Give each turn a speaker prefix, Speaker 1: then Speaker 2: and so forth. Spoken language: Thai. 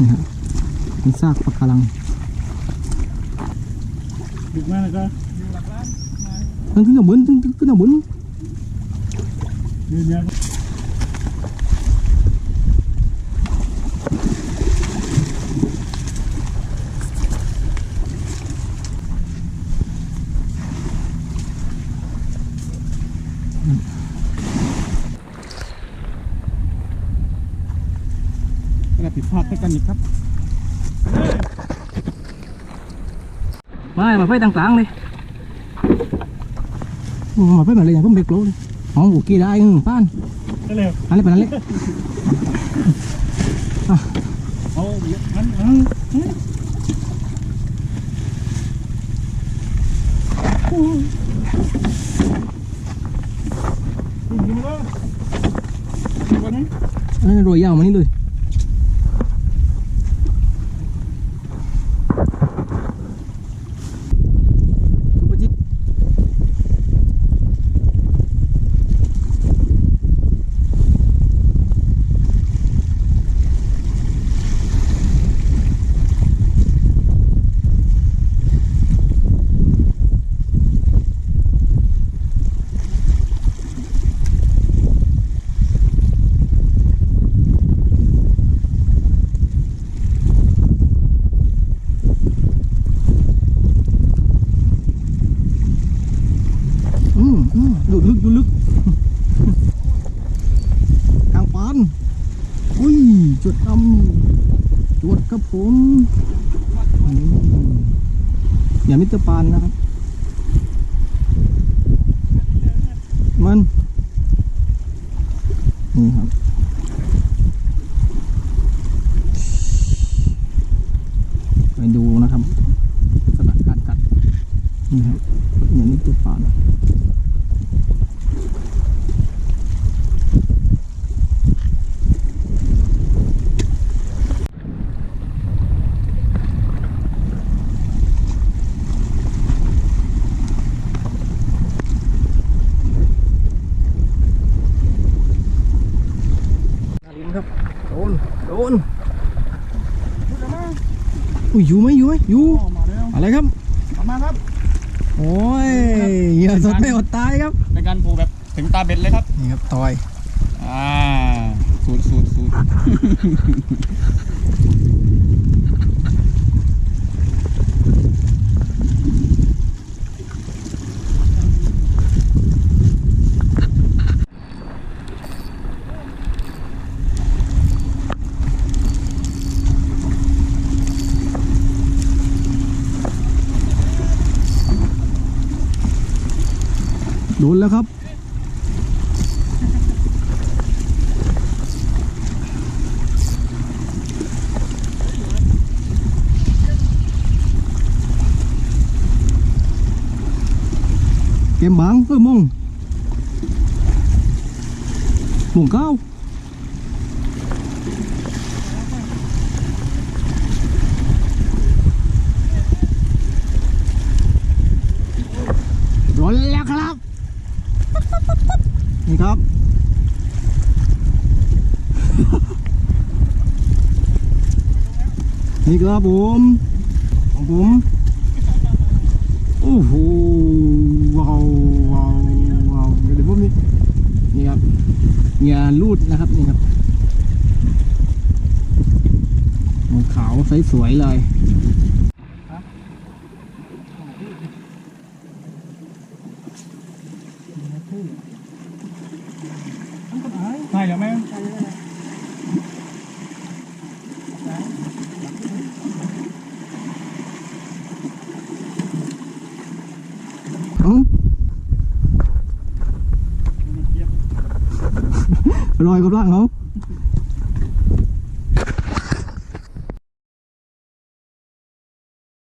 Speaker 1: นี่ครับเป็นซากปะการัง
Speaker 2: ดึกมากเลยก็
Speaker 1: มั นขึ้นหน้าบนขึ้นขึ้นหน้าบน
Speaker 2: ยืนยัน
Speaker 1: ก็ผิดพลาดไปกันอีกครับไม่มาไฟต่างๆเลยมาไฟแบบอะไรอย่างผมเด็กรู้เลยอ๋อโอเคได้อืมป้าน
Speaker 2: ก็เลย
Speaker 1: อะไรแบบนั้นเลย
Speaker 2: เอามันเอายิงก็วันนี้
Speaker 1: เอ้ยโรยยาวมานี่เลย ดูลึกดูลึกกลางปานอุ้ยจุดดำจวดครับผมอย่ามิตรปานนะครับ มัน นี่ครับไปดูนะครับสถานการกัดนี่ครับอย่ามิตรปาน นาลินครับ โดน โดน อุ้ยอยู่ไหมอยู่ไหมอยู่
Speaker 2: มาแล้ว
Speaker 1: อะไรครับ
Speaker 2: มาครับ
Speaker 1: โอ้ยเหยื่อสดไม่อดตายครับ
Speaker 2: เป็นการผูกแบบถึงตาเบ็ดเลยครับ
Speaker 1: นี่ครับตอย
Speaker 2: อ่าสูตรสูตรสูต
Speaker 1: โดนแล้วครับ เกมบังเออมงมงเก้าโดนแล้วครับ นี่ ครับ นี่ครับผม ของผม โอ้โหว้าวว้าวว้าวเดี๋ยวผมนี่นี่ครับเงียรูดนะครับนี่ครับมันขาวสวยๆเลย
Speaker 2: ใช่แล้วแม่
Speaker 1: อืม รอยกับร่างเขา